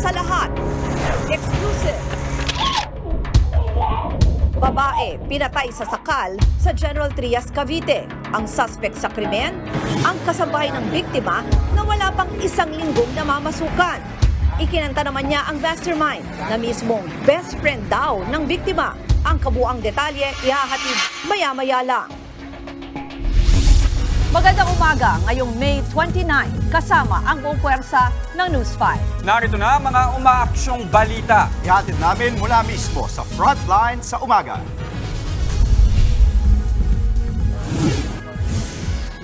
sa lahat. Exclusive. Babae, pinatay sa sakal sa General Trias, Cavite. Ang suspect sa krimen, ang kasabay ng biktima na wala pang isang linggong namamasukan. Ikinanta naman niya ang mastermind na mismong best friend daw ng biktima. Ang kabuang detalye ihahatid maya-maya lang. Magandang umaga ngayong May 29 kasama ang buong puwersa ng News 5. Narito na mga umaaksyong balita. Ihatid namin mula mismo sa frontline sa umaga.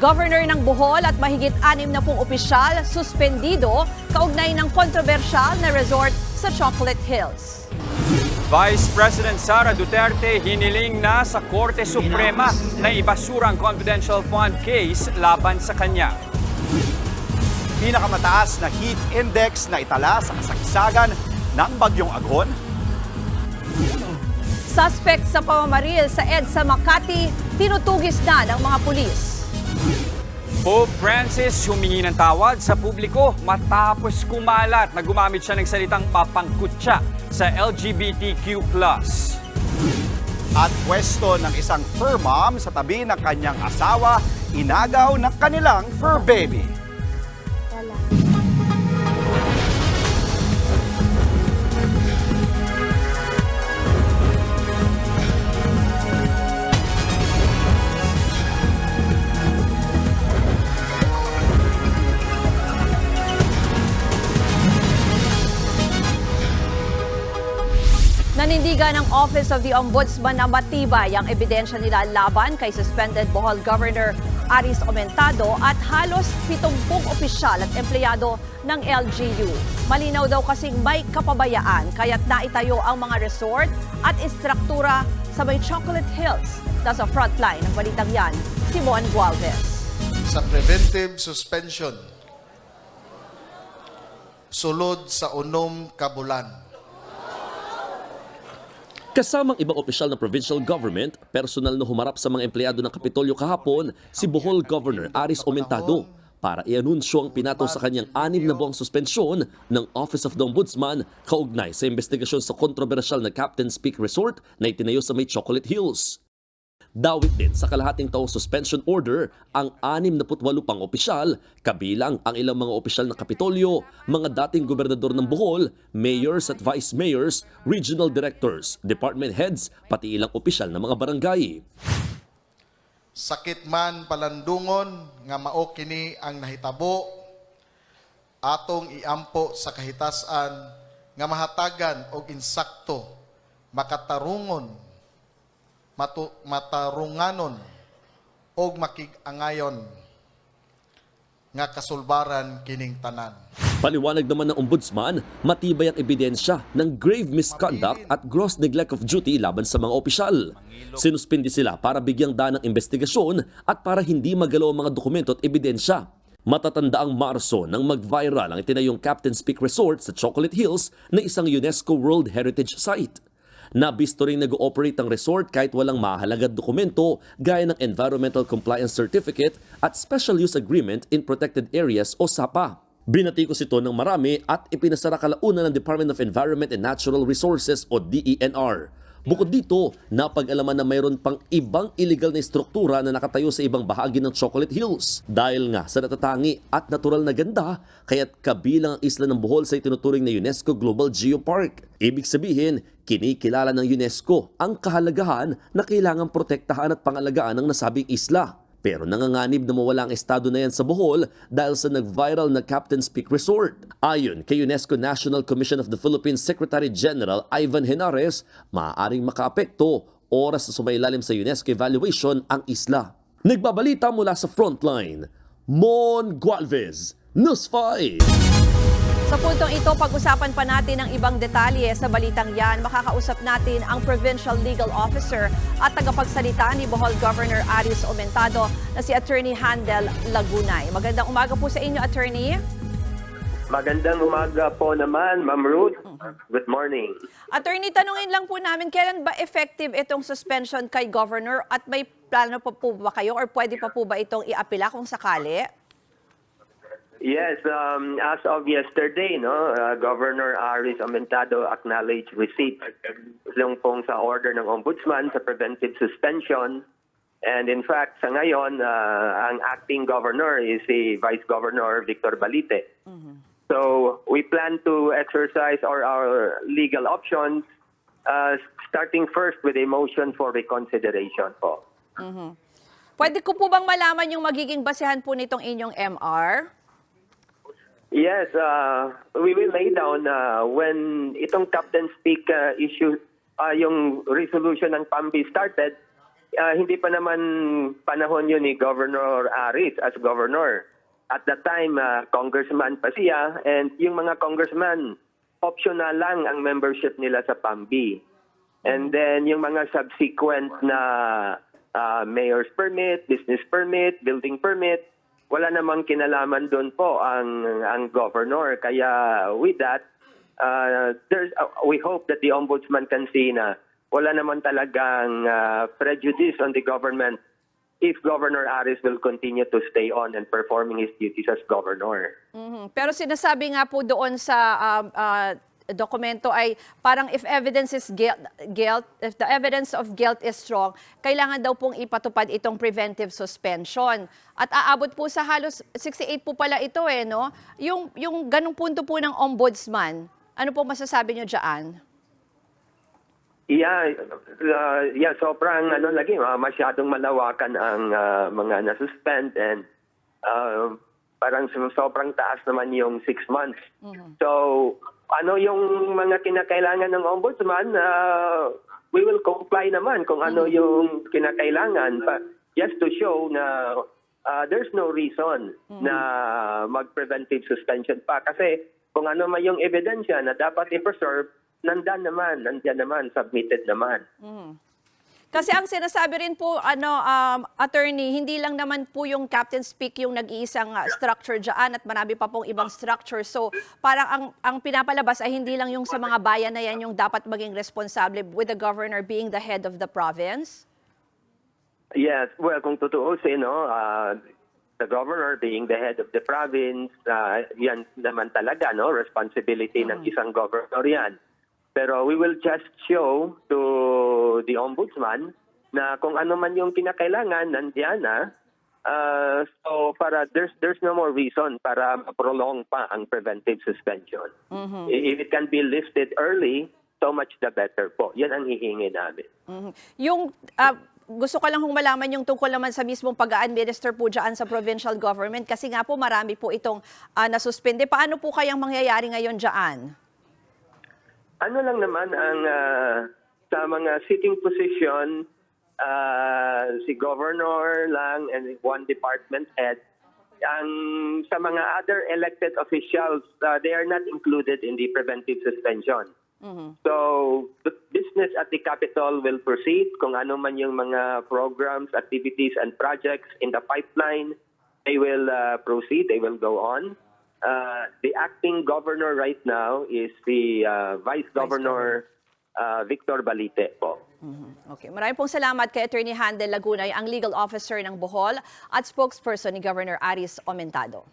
Governor ng Bohol at mahigit anim na pong opisyal suspendido kaugnay ng kontrobersyal na resort sa Chocolate Hills. Vice President Sara Duterte hiniling na sa Korte Suprema na ibasura ang confidential fund case laban sa kanya. Pinakamataas na heat index na itala sa kasagsagan ng Bagyong Aghon. Suspect sa pamamaril sa EDSA Makati, tinutugis na ng mga pulis. Pope Francis humingi ng tawad sa publiko matapos kumalat na gumamit siya ng salitang papangkutsa sa LGBTQ+. At pwesto ng isang fur mom sa tabi ng kanyang asawa, inagaw ng kanilang fur baby. Nanindigan ng Office of the Ombudsman na matibay ang ebidensya nila laban kay suspended Bohol Governor Aris Omentado at halos 70 opisyal at empleyado ng LGU. Malinaw daw kasing may kapabayaan kaya't naitayo ang mga resort at istruktura sa may Chocolate Hills. Nasa frontline ng balitang yan, Simon Gualvez. sa preventive suspension sulod sa unom ka bulan. Kasamang ibang opisyal ng provincial government, personal na humarap sa mga empleyado ng Kapitolyo kahapon si Bohol Governor Aris Omentado para i-anunsyo ang pinato sa kanyang anim na buwang suspensyon ng Office of the Ombudsman kaugnay sa investigasyon sa kontrobersyal na Captain's Peak Resort na itinayo sa may Chocolate Hills. Dawit din sa kalahating taong suspension order ang 68 pang opisyal, kabilang ang ilang mga opisyal ng Kapitolyo, mga dating gobernador ng Bohol, mayors at vice mayors, regional directors, department heads, pati ilang opisyal ng mga barangay. Sakit man palandungon nga mao kini ang nahitabo atong iampo sa kahitasan nga mahatagan og insakto makatarungon matu, matarunganon og makigangayon nga kasulbaran kining tanan. Paliwanag naman ng ombudsman, matibay ang ebidensya ng grave misconduct at gross neglect of duty laban sa mga opisyal. Sinuspindi sila para bigyang daan ng investigasyon at para hindi magalaw ang mga dokumento at ebidensya. Matatanda ang Marso nang mag-viral ang itinayong Captain's Peak Resort sa Chocolate Hills na isang UNESCO World Heritage Site. Nabisto rin nag-ooperate ang resort kahit walang mahalagad dokumento gaya ng Environmental Compliance Certificate at Special Use Agreement in Protected Areas o SAPA. Binatikos ito ng marami at ipinasara kalaunan ng Department of Environment and Natural Resources o DENR. Bukod dito, napag-alaman na mayroon pang ibang illegal na struktura na nakatayo sa ibang bahagi ng Chocolate Hills. Dahil nga sa natatangi at natural na ganda, kaya't kabilang ang isla ng Bohol sa itinuturing na UNESCO Global Geopark. Ibig sabihin, kinikilala ng UNESCO ang kahalagahan na kailangang protektahan at pangalagaan ng nasabing isla. Pero nanganganib na mawala ang estado na yan sa Bohol dahil sa nag-viral na Captain's Peak Resort. Ayon kay UNESCO National Commission of the Philippines Secretary General Ivan Henares, maaaring makaapekto oras na sumailalim sa UNESCO evaluation ang isla. Nagbabalita mula sa frontline, Mon Gualvez, News 5. Sa puntong ito, pag-usapan pa natin ang ibang detalye sa balitang yan. Makakausap natin ang Provincial Legal Officer at tagapagsalita ni Bohol Governor Aris Omentado na si Attorney Handel Lagunay. Magandang umaga po sa inyo, Attorney. Magandang umaga po naman, Ma'am Ruth. Good morning. Attorney, tanungin lang po namin, kailan ba effective itong suspension kay Governor at may plano pa po ba kayo or pwede pa po ba itong iapila kung sakali? Yes, um, as of yesterday, no, uh, Governor Aris Aumentado acknowledged receipt yung pong sa order ng Ombudsman sa preventive suspension. And in fact, sa ngayon, uh, ang acting governor is si Vice Governor Victor Balite. So we plan to exercise our, our legal options, uh, starting first with a motion for reconsideration po. Pwede ko po bang malaman yung magiging basehan po nitong inyong MR? Yes, uh, we will lay down uh, when itong captain speak uh, issue, uh, yung resolution ng PAMBI started, uh, hindi pa naman panahon yun ni Governor Aris as governor. At that time, uh, congressman pa siya and yung mga congressman, optional lang ang membership nila sa PAMBI. And then yung mga subsequent na uh, mayor's permit, business permit, building permit, wala namang kinalaman doon po ang ang governor. Kaya with that, uh, there's uh, we hope that the ombudsman can see na wala naman talagang uh, prejudice on the government if Governor Aris will continue to stay on and performing his duties as governor. Mhm. Pero sinasabi nga po doon sa um, uh, dokumento ay parang if evidence is guilt, guilt, if the evidence of guilt is strong, kailangan daw pong ipatupad itong preventive suspension. At aabot po sa halos 68 po pala ito eh, no? Yung, yung ganong punto po ng ombudsman, ano po masasabi nyo dyan? Yeah, uh, yeah, sobrang ano lagi, uh, masyadong malawakan ang uh, mga nasuspend and uh, parang so- sobrang taas naman yung six months. So, ano yung mga kinakailangan ng ombudsman, uh, we will comply naman kung ano yung kinakailangan. But just to show na uh, there's no reason na mag-preventive suspension pa. Kasi kung ano man yung ebidensya na dapat i-preserve, nandan naman, nandiyan naman, submitted naman. Kasi ang sinasabi rin po, ano, um, attorney, hindi lang naman po yung captain speak yung nag-iisang uh, structure dyan at marami pa pong ibang structure. So parang ang, ang pinapalabas ay hindi lang yung sa mga bayan na yan yung dapat maging responsable with the governor being the head of the province. Yes, well, kung tutuusin, no, uh, the governor being the head of the province, uh, yan naman talaga, no, responsibility ng isang governor yan. Pero we will just show to the ombudsman na kung ano man yung kinakailangan, nandiyan na. Uh, so para there's there's no more reason para prolong pa ang preventive suspension. If it can be lifted early, so much the better po. Yan ang hihingi namin. Mhm. Yung ah, gusto ko lang hong malaman yung tungkol naman sa mismong pag-administer po dyan sa provincial government kasi nga po marami po itong ah, nasuspende. Paano po kayang mangyayari ngayon dyan? Ano lang naman ang ah, sa mga sitting position, ah, si governor lang and one department head, ang sa mga other elected officials, ah, they are not included in the preventive suspension. So, the business at the Capitol will proceed kung ano man yung mga programs, activities, and projects in the pipeline. They will uh, proceed. They will go on. Uh, the acting governor right now is the uh, Vice Governor uh, Victor Balite po. Okay, maraming pong salamat kay Attorney Handel Lagunay, ang legal officer ng Bohol at spokesperson ni Governor Aris Aumentado.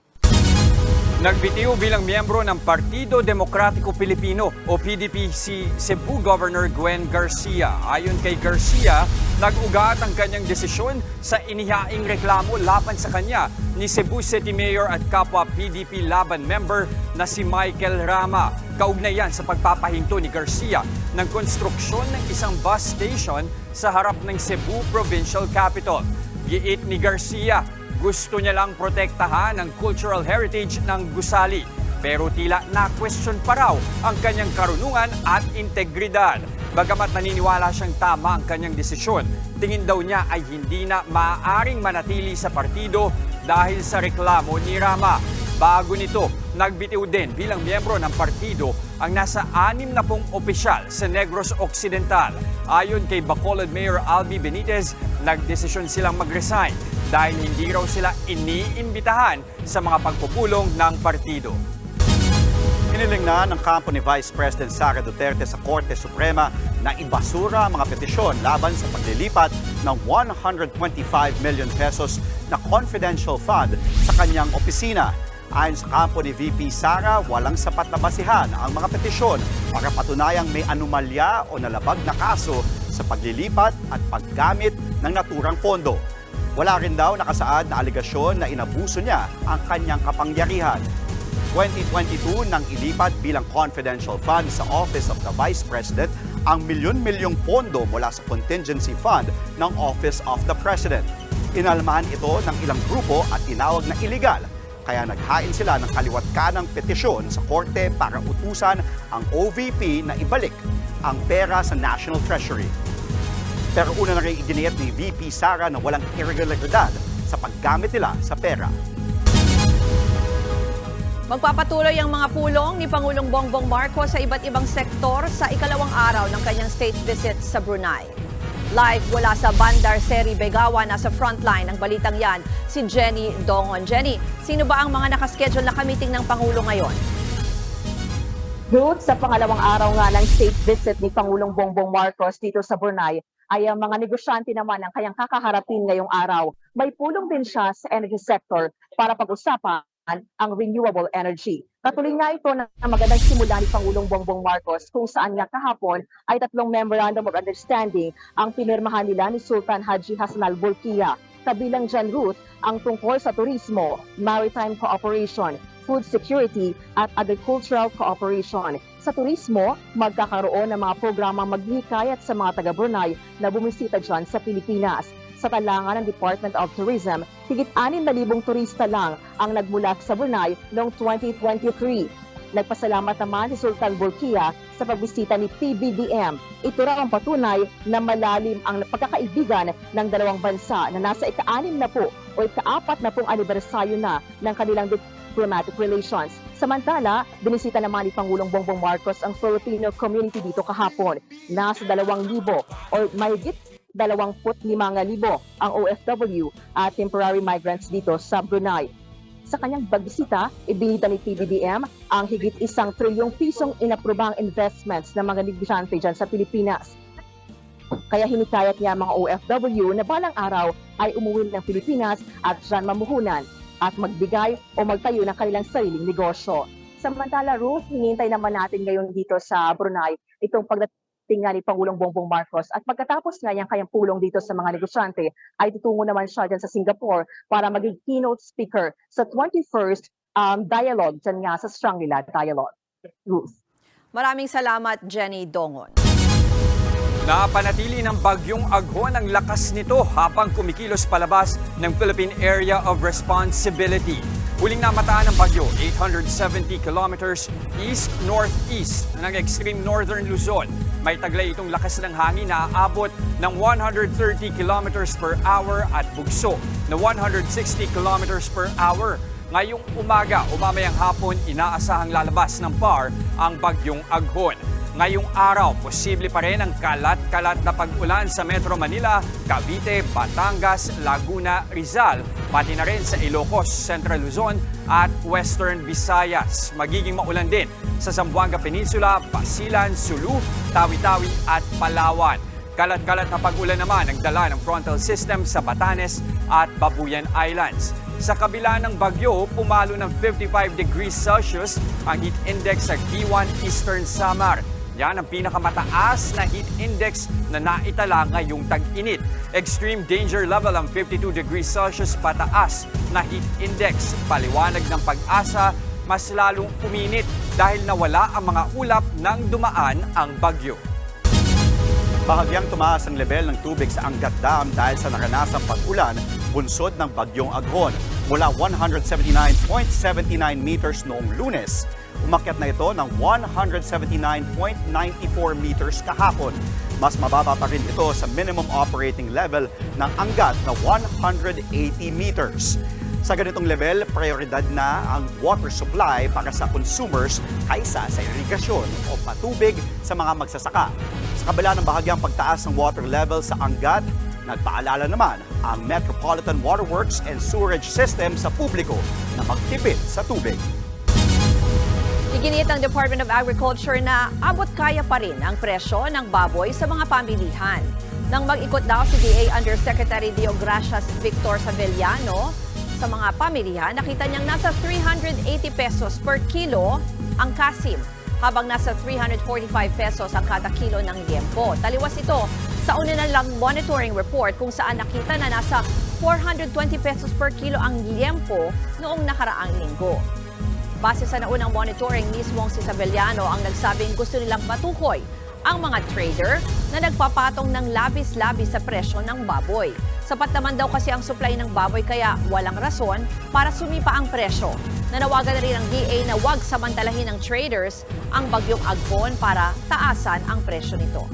Nagbitiw bilang miyembro ng Partido Demokratiko Pilipino o PDP si Cebu Governor Gwen Garcia. Ayon kay Garcia, nag-ugat ang kanyang desisyon sa inihaing reklamo laban sa kanya ni Cebu City Mayor at kapwa PDP Laban member na si Michael Rama. Kaugnay yan sa pagpapahinto ni Garcia ng konstruksyon ng isang bus station sa harap ng Cebu Provincial Capital. Giit ni Garcia, gusto niya lang protektahan ang cultural heritage ng gusali. Pero tila na-question pa raw ang kanyang karunungan at integridad. Bagamat naniniwala siyang tama ang kanyang desisyon, tingin daw niya ay hindi na maaaring manatili sa partido dahil sa reklamo ni Rama. Bago nito, nagbitiw din bilang miyembro ng partido ang nasa anim na pong opisyal sa Negros Occidental. Ayon kay Bacolod Mayor Albi Benitez, nagdesisyon silang mag-resign dahil hindi raw sila iniimbitahan sa mga pagpupulong ng partido. Iniling na ng kampo ni Vice President Sara Duterte sa Korte Suprema na ibasura ang mga petisyon laban sa paglilipat ng 125 million pesos na confidential fund sa kanyang opisina. Ayon sa kampo ni VP Sara, walang sapat na basihan ang mga petisyon para patunayang may anomalya o nalabag na kaso sa paglilipat at paggamit ng naturang pondo. Wala rin daw nakasaad na aligasyon na inabuso niya ang kanyang kapangyarihan. 2022 nang ilipat bilang confidential fund sa Office of the Vice President ang milyon-milyong pondo mula sa contingency fund ng Office of the President. Inalmahan ito ng ilang grupo at tinawag na illegal kaya naghain sila ng kaliwat kanang petisyon sa korte para utusan ang OVP na ibalik ang pera sa National Treasury. Pero una na rin ni VP Sara na walang irregularidad sa paggamit nila sa pera. Magpapatuloy ang mga pulong ni Pangulong Bongbong Marcos sa iba't ibang sektor sa ikalawang araw ng kanyang state visit sa Brunei. Live mula sa Bandar Seri Begawan, nasa frontline ng balitang yan, si Jenny Dongon. Jenny, sino ba ang mga nakaschedule na kamiting ng Pangulo ngayon? Ruth, sa pangalawang araw nga ng state visit ni Pangulong Bongbong Marcos dito sa Brunei, ay ang mga negosyante naman ang kayang kakaharapin ngayong araw. May pulong din siya sa energy sector para pag-usapan ang renewable energy. Katuloy nga ito na magandang simula ni Pangulong Bongbong Marcos kung saan nga kahapon ay tatlong Memorandum of Understanding ang pinirmahan nila ni Sultan Haji Hassan al-Bolkiah. Kabilang dyan, Ruth, ang tungkol sa turismo, maritime cooperation, food security at agricultural cooperation. Sa turismo, magkakaroon ng mga programa maghihikayat sa mga taga-Brunei na bumisita dyan sa Pilipinas. Sa talangan ng Department of Tourism, higit 6,000 turista lang ang nagmula sa Brunei noong 2023. Nagpasalamat naman si Sultan Bolkiah sa pagbisita ni PBBM. Ito raw ang patunay na malalim ang pagkakaibigan ng dalawang bansa na nasa ika-anim na po o ika-apat na pong anibersaryo na ng kanilang diplomatic relations. Samantala, binisita naman ni Pangulong Bongbong Marcos ang Filipino community dito kahapon. Nasa 2,000 o mahigit 25,000 ang OFW at temporary migrants dito sa Brunei. Sa kanyang pagbisita, ibinita ni PBBM ang higit isang trilyong pisong inaprobang investments ng mga negosyante dyan sa Pilipinas. Kaya hinikayat niya mga OFW na balang araw ay umuwi ng Pilipinas at dyan mamuhunan at magbigay o magtayo ng kanilang sariling negosyo. Samantala, Ruth, hinihintay naman natin ngayon dito sa Brunei itong pagdating nga ni Pangulong Bongbong Marcos at pagkatapos nga yung kayang pulong dito sa mga negosyante ay tutungo naman siya dyan sa Singapore para maging keynote speaker sa 21st um, dialogue dyan nga sa Shangri-La Dialogue. Ruth. Maraming salamat, Jenny Dongon. Napanatili ng bagyong aghon ang lakas nito habang kumikilos palabas ng Philippine Area of Responsibility. Huling namataan ng bagyo, 870 kilometers east-northeast ng extreme northern Luzon. May taglay itong lakas ng hangin na aabot ng 130 kilometers per hour at bugso na 160 kilometers per hour. Ngayong umaga o mamayang hapon, inaasahang lalabas ng PAR ang bagyong aghon. Ngayong araw, posible pa rin ang kalat-kalat na pag-ulan sa Metro Manila, Cavite, Batangas, Laguna, Rizal, pati na rin sa Ilocos, Central Luzon at Western Visayas. Magiging maulan din sa Zamboanga Peninsula, Basilan, Sulu, Tawi-Tawi at Palawan. Kalat-kalat na pag-ulan naman ang dala ng frontal system sa Batanes at Babuyan Islands. Sa kabila ng bagyo, pumalo ng 55 degrees Celsius ang heat index sa Kiwan Eastern Samar. Yan ang pinakamataas na heat index na naitala ngayong tag-init. Extreme danger level ang 52 degrees Celsius pataas na heat index. Paliwanag ng pag-asa, mas lalong uminit dahil nawala ang mga ulap nang dumaan ang bagyo. Bahagyang tumaas ang level ng tubig sa Angat Dam dahil sa naranasang pag-ulan bunsod ng bagyong aghon. Mula 179.79 meters noong lunes, umakyat na ito ng 179.94 meters kahapon. Mas mababa pa rin ito sa minimum operating level ng Angat na 180 meters. Sa ganitong level, prioridad na ang water supply para sa consumers kaysa sa irigasyon o patubig sa mga magsasaka. Sa kabila ng bahagyang pagtaas ng water level sa Angat, nagpaalala naman ang Metropolitan Waterworks and Sewerage System sa publiko na magtipid sa tubig. Iginiit ng Department of Agriculture na abot kaya pa rin ang presyo ng baboy sa mga pamilihan. Nang mag-ikot daw si DA Undersecretary Deogracias Victor Savellano sa mga pamilya, nakita niyang nasa 380 pesos per kilo ang kasim, habang nasa 345 pesos ang kada kilo ng liempo. Taliwas ito sa una na lang monitoring report kung saan nakita na nasa 420 pesos per kilo ang liempo noong nakaraang linggo. Base sa naunang monitoring, mismong si Sabeliano ang nagsabing gusto nilang matukoy ang mga trader na nagpapatong ng labis-labis sa presyo ng baboy. Sapat naman daw kasi ang supply ng baboy kaya walang rason para sumipa ang presyo. Nanawagan na rin ang DA na huwag samantalahin ng traders ang bagyong agpon para taasan ang presyo nito.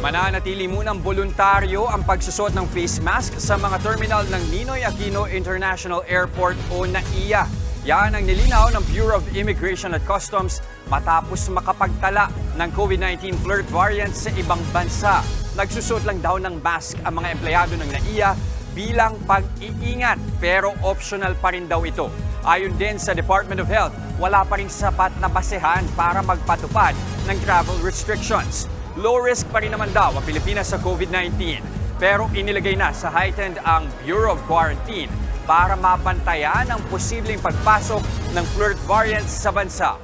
Mananatili munang voluntaryo ang pagsusot ng face mask sa mga terminal ng Ninoy Aquino International Airport o NAIA. Yan ang nilinaw ng Bureau of Immigration at Customs matapos makapagtala ng COVID-19 flirt variant sa ibang bansa. Nagsusot lang daw ng mask ang mga empleyado ng NAIA bilang pag-iingat pero optional pa rin daw ito. Ayon din sa Department of Health, wala pa rin sapat na basehan para magpatupad ng travel restrictions. Low risk pa rin naman daw ang Pilipinas sa COVID-19 pero inilagay na sa heightened ang Bureau of Quarantine para mapantayan ang posibleng pagpasok ng flirt variants sa bansa.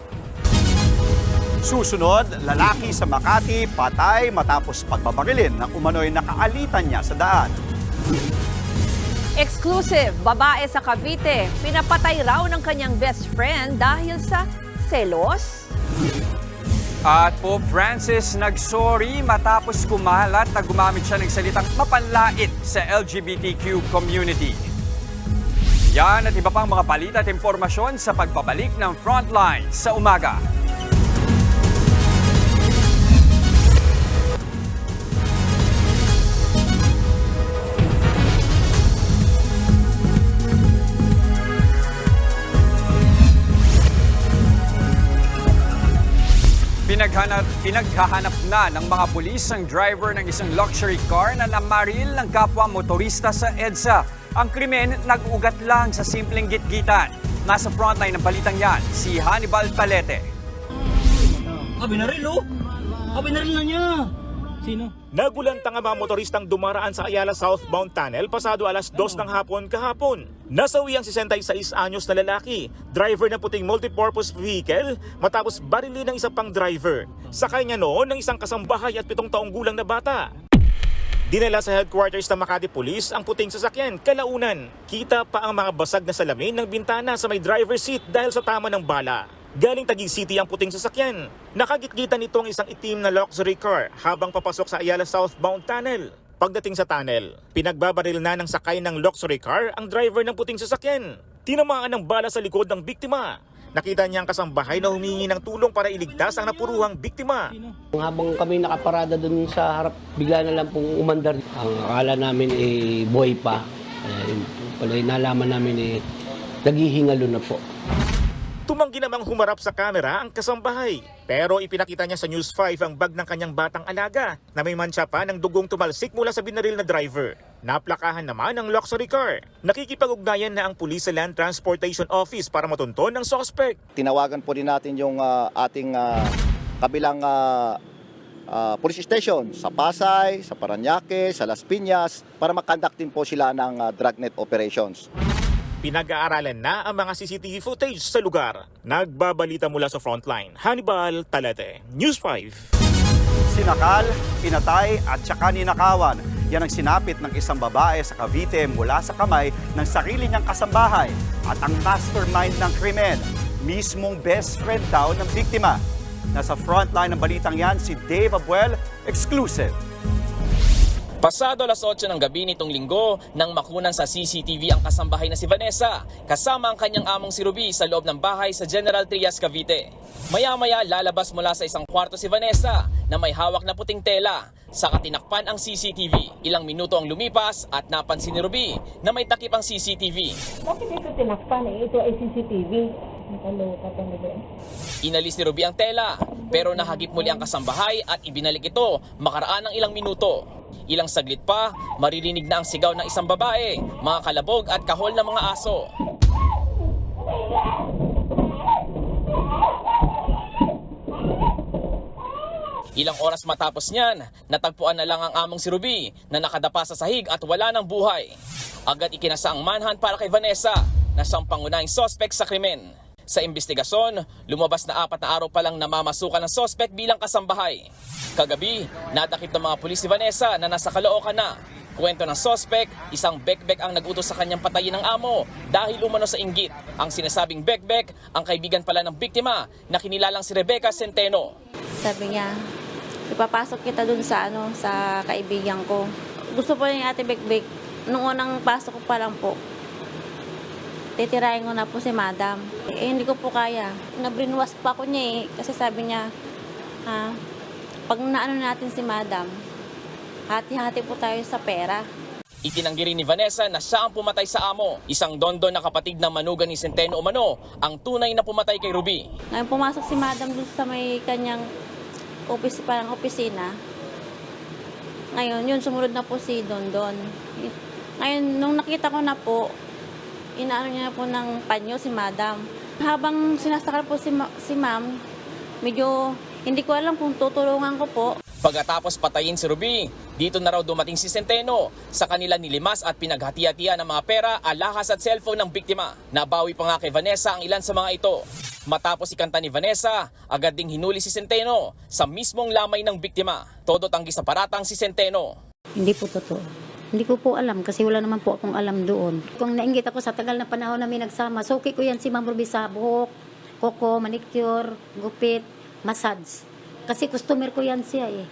Susunod, lalaki sa Makati patay matapos pagbabarilin ng umano'y nakaalitan niya sa daan. Exclusive, babae sa Cavite, pinapatay raw ng kanyang best friend dahil sa selos? At Pope Francis nagsorry matapos kumalat na gumamit siya ng salitang mapanlait sa LGBTQ community. Yan at iba pang mga balita at impormasyon sa pagbabalik ng Frontline sa umaga. Pinaghanap, pinaghahanap na ng mga pulis ang driver ng isang luxury car na namaril ng kapwa motorista sa EDSA. Ang krimen nag-ugat lang sa simpleng gitgitan. Nasa frontline ng balitang yan, si Hannibal Palete. Ah, binaril oh! Ah, binaril na niya! Sino? Nagulantang ang mga motoristang dumaraan sa Ayala Southbound Tunnel pasado alas 2 ng hapon kahapon. Nasawi ang 66 anyos na lalaki, driver ng puting multipurpose vehicle matapos barilin ng isa pang driver. Sakay niya noon ng isang kasambahay at pitong taong gulang na bata. Dinala sa headquarters ng Makati Police ang puting sasakyan kalaunan. Kita pa ang mga basag na salamin ng bintana sa may driver seat dahil sa tama ng bala. Galing Taguig City ang puting sasakyan. Nakagitgitan nito ang isang itim na luxury car habang papasok sa Ayala Southbound Tunnel. Pagdating sa tunnel, pinagbabaril na ng sakay ng luxury car ang driver ng puting sasakyan. Tinamaan ng bala sa likod ng biktima. Nakita niya ang kasambahay na humingi ng tulong para iligtas ang napuruhang biktima. Habang kami nakaparada dun sa harap, bigla na lang pong umandar. Ang akala namin eh, boy pa. Eh, pala nalaman namin eh, naghihingalo na po. Tumanggi namang humarap sa kamera ang kasambahay. Pero ipinakita niya sa News 5 ang bag ng kanyang batang alaga na may mancha pa ng dugong tumalsik mula sa binaril na driver. Naplakahan naman ang luxury car. Nakikipag-ugnayan na ang pulis sa Land Transportation Office para matunton ng suspect. tinawagan po din natin yung ah, ating ah, kabilang ah, ah, police station sa Pasay, sa Paranaque, sa Las Piñas para makonduct din po sila ng ah, dragnet operations. Pinag-aaralan na ang mga CCTV footage sa lugar. Nagbabalita mula sa frontline. Hannibal Talete, News 5. Sinakal, pinatay at saka ninakawan. Yan ang sinapit ng isang babae sa Cavite mula sa kamay ng sarili niyang kasambahay at ang mastermind ng krimen, mismong best friend daw ng biktima. Nasa frontline ng balitang yan si Dave Abuel, exclusive. Pasado alas 8 ng gabi nitong linggo nang makunan sa CCTV ang kasambahay na si Vanessa kasama ang kanyang among si Ruby sa loob ng bahay sa General Trias, Cavite. Maya-maya lalabas mula sa isang kwarto si Vanessa na may hawak na puting tela. Sa katinakpan ang CCTV. Ilang minuto ang lumipas at napansin ni Ruby na may takip ang CCTV. Bakit ito tinakpan eh? Ito ay CCTV. Nakaloka talaga. Inalis ni Ruby ang tela pero nahagip muli ang kasambahay at ibinalik ito makaraan ng ilang minuto. Ilang saglit pa, maririnig na ang sigaw ng isang babae, mga kalabog at kahol ng mga aso. Ilang oras matapos niyan, natagpuan na lang ang among si Ruby na nakadapa sa sahig at wala ng buhay. Agad ikinasa ang manhunt para kay Vanessa na siyang pangunahing sospek sa krimen. Sa investigasyon, lumabas na apat na araw pa lang namamasukan ng sospek bilang kasambahay. Kagabi, natakip ng mga pulis si Vanessa na nasa Caloocan na. Kwento ng sospek, isang bekbek ang nagutos sa kanyang patayin ng amo dahil umano sa inggit. Ang sinasabing bekbek, ang kaibigan pala ng biktima na kinilalang si Rebecca Centeno. Sabi niya, ipapasok kita dun sa ano sa kaibigan ko. Gusto po niya ate Bekbek. Nung unang pasok ko pa lang po, titirahin ko na po si madam. Eh, hindi ko po kaya. Nabrinwas pa ako niya eh. Kasi sabi niya, ah, pag naano natin si madam, hati-hati po tayo sa pera. Itinanggi rin ni Vanessa na siya ang pumatay sa amo. Isang dondon na kapatid ng manugan ni Centeno umano, ang tunay na pumatay kay Ruby. Ngayon pumasok si madam dun sa may kanyang office, parang opisina. Ngayon, yun, sumunod na po si Dondon. Ngayon, nung nakita ko na po, inaano niya po ng panyo si madam. Habang sinasakal po si, ma- si ma'am, medyo hindi ko alam kung tutulungan ko po. Pagkatapos patayin si Ruby, dito na raw dumating si Centeno. Sa kanila nilimas at pinaghati-hatian ng mga pera, alahas at cellphone ng biktima. Nabawi pa nga kay Vanessa ang ilan sa mga ito. Matapos ikanta ni Vanessa, agad ding hinuli si Centeno sa mismong lamay ng biktima. Todo tanggi sa paratang si Centeno. Hindi po totoo. Hindi ko po alam kasi wala naman po akong alam doon. Kung nainggit ako sa tagal na panahon namin nagsama, suki ko yan si Ma'am Ruby sa buhok, koko, manicure, gupit, massage. Kasi customer ko yan siya eh.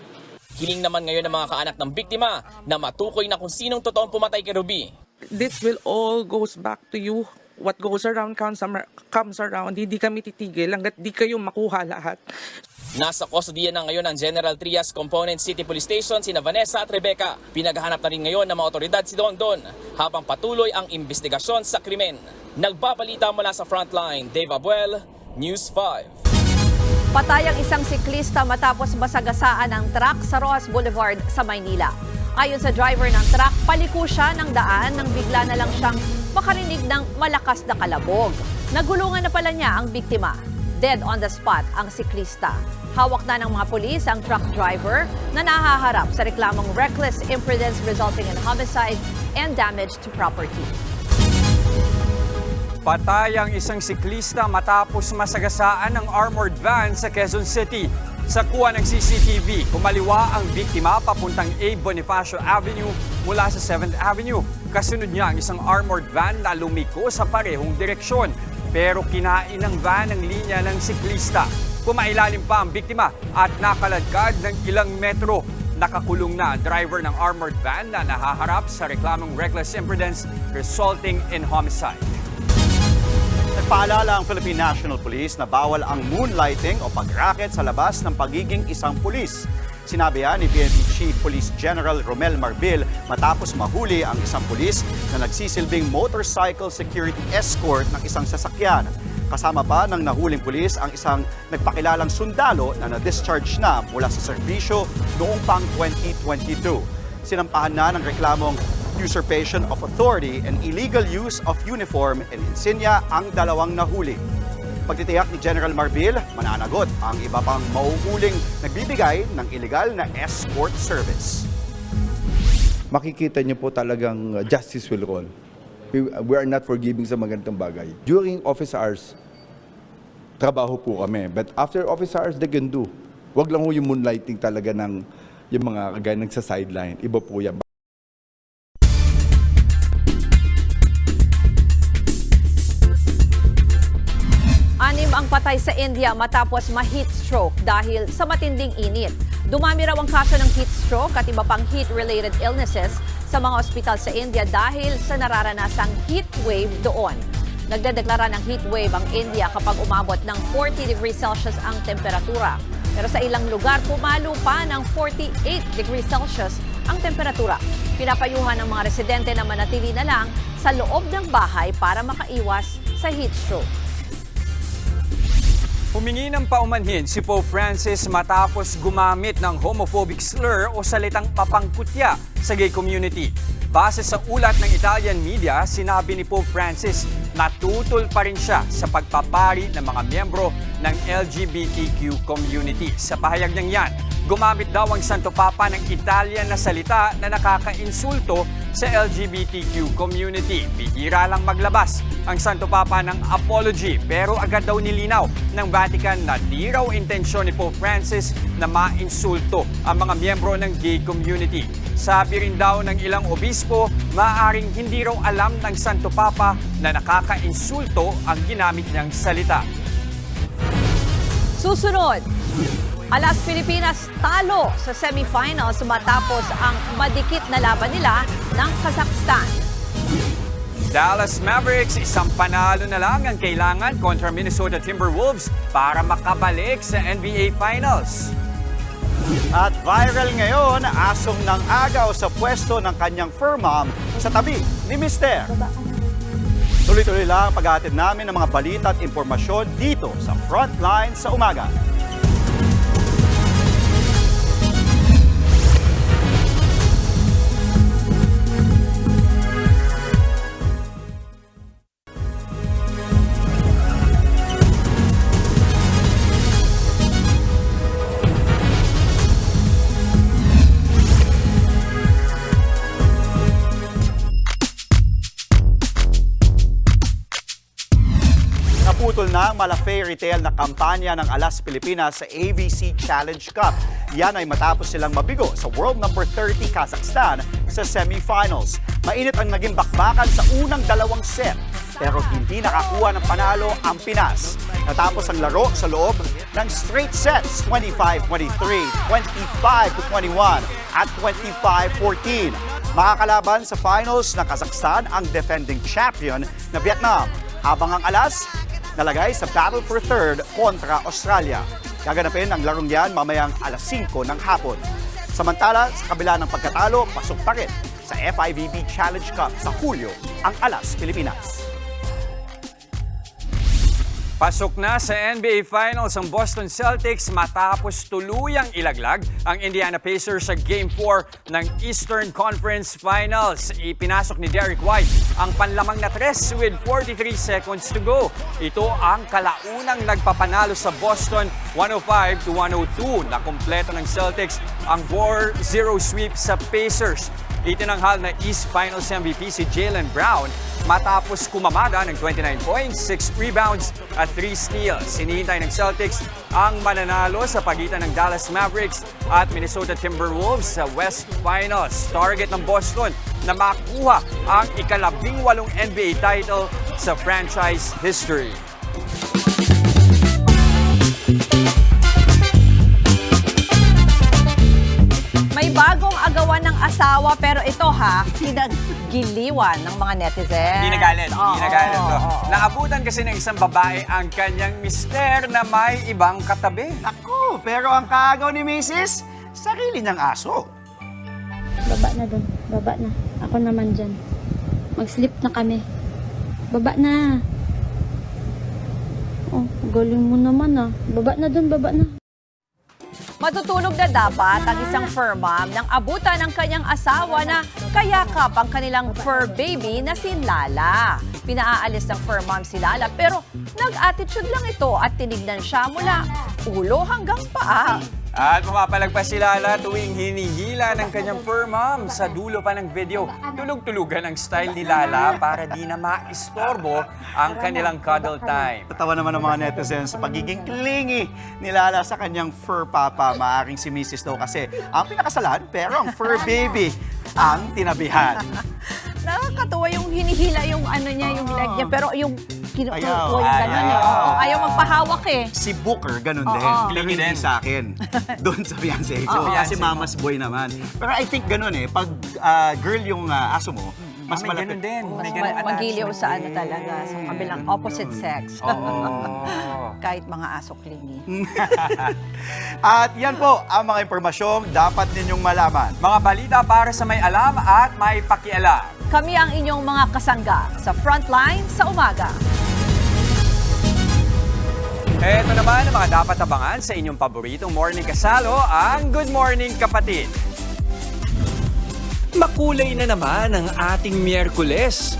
Hiling naman ngayon ng mga kaanak ng biktima na matukoy na kung sinong totoong pumatay kay Ruby. this will all goes back to you. What goes around comes, comes around. Hindi kami titigil hanggat di kayo makuha lahat. Nasa kustodiya na ngayon ang General Trias Component City Police Station sina Vanessa at Rebecca. Pinaghahanap na rin ngayon ng mga otoridad si Don Don habang patuloy ang investigasyon sa krimen. Nagbabalita mula sa frontline, Dave Abuel, News 5. Patay ang isang siklista matapos masagasaan ng truck sa Rojas Boulevard sa Maynila. Ayon sa driver ng truck, paliko siya ng daan nang bigla na lang siyang makarinig ng malakas na kalabog. Nagulungan na pala niya ang biktima. Dead on the spot ang siklista. Hawak na ng mga pulis ang truck driver na nahaharap sa reklamong reckless imprudence resulting in homicide and damage to property. Patay ang isang siklista matapos masagasaan ng armored van sa Quezon City. Sa kuha ng CCTV, kumaliwa ang biktima papuntang A. Bonifacio Avenue mula sa 7th Avenue. Kasunod niya ang isang armored van na lumiko sa parehong direksyon. Pero kinain ng van ang linya ng siklista. Pumailalim pa ang biktima at nakaladkad ng ilang metro. Nakakulong na ang driver ng armored van na nahaharap sa reklamong reckless imprudence resulting in homicide. Nagpaalala ang Philippine National Police na bawal ang moonlighting o pagraket sa labas ng pagiging isang pulis. Sinabi yan ni PNP Chief Police General Romel Marbil matapos mahuli ang isang pulis na nagsisilbing motorcycle security escort ng isang sasakyan. Kasama pa ng nahuling pulis ang isang nagpakilalang sundalo na na-discharge na mula sa serbisyo noong pang 2022. Sinampahan na ng reklamong usurpation of authority and illegal use of uniform and insignia ang dalawang nahuli. Pagtitiyak ni General Marbil, mananagot ang iba pang mauhuling nagbibigay ng illegal na escort service. makikita niyo po talagang uh, justice will roll. We, are not forgiving sa magandang bagay. During office hours, trabaho po kami. But after office hours, they can do. Huwag lang ho yung moonlighting talaga ng yung mga kagaya ng sa sideline. Iba po yan. Anim ang patay sa India matapos ma-heat stroke dahil sa matinding init. Dumami raw ang kaso ng heat stroke at iba pang heat-related illnesses sa mga ospital sa India dahil sa nararanasang heat wave doon. Nagdedeklara ng heat wave ang India kapag umabot ng 40 degrees Celsius ang temperatura. Pero sa ilang lugar, pumalo pa ng 48 degrees Celsius ang temperatura. Pinapayuhan ng mga residente na manatili na lang sa loob ng bahay para makaiwas sa heat stroke. Humingi ng paumanhin si Pope Francis matapos gumamit ng homophobic slur o salitang papangkutya sa gay community. Base sa ulat ng Italian media, sinabi ni Pope Francis na tutol pa rin siya sa pagpapari ng mga miyembro ng LGBTQ community. Sa pahayag niyang yan, Gumamit daw ang Santo Papa ng Italian na salita na nakaka-insulto sa LGBTQ community. Bihira lang maglabas ang Santo Papa ng apology pero agad daw nilinaw ng Vatican na di raw intensyon ni Pope Francis na ma-insulto ang mga miyembro ng gay community. Sabi rin daw ng ilang obispo, maaaring hindi raw alam ng Santo Papa na nakaka-insulto ang ginamit niyang salita. Susunod, Alas Pilipinas talo sa semifinals matapos ang madikit na laban nila ng Kazakhstan. Dallas Mavericks, isang panalo na lang ang kailangan kontra Minnesota Timberwolves para makabalik sa NBA Finals. At viral ngayon, asong ng agaw sa pwesto ng kanyang fur mom sa tabi ni Mister. Tuloy-tuloy lang ang paghahatid namin ng mga balita at impormasyon dito sa Frontline sa umaga. Naputol na ang mala fairy na kampanya ng Alas Pilipinas sa ABC Challenge Cup. Yan ay matapos silang mabigo sa world number 30 Kazakhstan sa semifinals. Mainit ang naging bakbakan sa unang dalawang set pero hindi nakakuha ng panalo ang Pinas. Natapos ang laro sa loob ng straight sets 25-23, 25-21 at 25-14. Makakalaban sa finals ng Kazakhstan ang defending champion na Vietnam. Habang ang alas, nalagay sa battle for third kontra Australia. Gaganapin ang larong yan mamayang alas 5 ng hapon. Samantala, sa kabila ng pagkatalo, pasok pa rin sa FIVB Challenge Cup sa Hulyo ang Alas Pilipinas. Pasok na sa NBA Finals ang Boston Celtics matapos tuluyang ilaglag ang Indiana Pacers sa Game 4 ng Eastern Conference Finals. Ipinasok ni Derek White ang panlamang na tres with 43 seconds to go. Ito ang kalaunang nagpapanalo sa Boston 105 to 102 na kumpleto ng Celtics ang 4-0 sweep sa Pacers. Itinanghal na East Finals MVP si Jalen Brown matapos kumamada ng 29 points, 6 rebounds at 3 steals. Sinihintay ng Celtics ang mananalo sa pagitan ng Dallas Mavericks at Minnesota Timberwolves sa West Finals. Target ng Boston na makuha ang ikalabing walong NBA title sa franchise history. Agawan ng asawa pero ito ha, kinagiliwan ng mga netizen. Hindi nagalit, Oo, hindi nagalit. oo, no? oo. Naabutan kasi ng isang babae ang kanyang mister na may ibang katabi. Ako, pero ang kaagaw ni Mrs. sarili niyang aso. Baba na doon. Baba na. Ako naman dyan. Mag-sleep na kami. Baba na. Oh, galing mo naman ah. Baba na doon, baba na. Matutulog na dapat ang isang fur mom nang abutan ng kanyang asawa na kayakap ang kanilang fur baby na si Lala. Pinaaalis ng fur mom si Lala pero nag-attitude lang ito at tinignan siya mula ulo hanggang paa. At pumapalagpas si Lala tuwing hinihila ng kanyang fur mom sa dulo pa ng video. Tulog-tulugan ang style ni Lala para di na maistorbo ang kanilang cuddle time. Tatawa naman ng mga netizens sa pagiging clingy ni Lala sa kanyang fur papa. Maaring si Mrs. daw kasi ang pinakasalan pero ang fur baby ang tinabihan. Nakakatuwa yung hinihila yung ano niya, yung leg niya. Pero yung kinukuha Ayaw, yung gano'n eh. ayaw. Oo, ayaw magpahawak eh. Si Booker, ganun Oo. din. Pero hindi sa akin. Doon sa fiancé. So, Oo. kasi mama's boy naman. Pero I think ganun eh. Pag ah, girl yung ah, aso mo, mas may malaki. ganun din. May Mas ganun ma- magiliw sa ano din. talaga, sa kabilang opposite sex. Oo. Kahit mga aso clingy. At yan po ang mga impormasyong dapat ninyong malaman. Mga balita para sa may alam at may pakialam. Kami ang inyong mga kasangga sa Frontline sa umaga. Ito naman ang mga dapat abangan sa inyong paboritong morning kasalo, ang Good Morning Kapatid. Makulay na naman ang ating Miyerkules.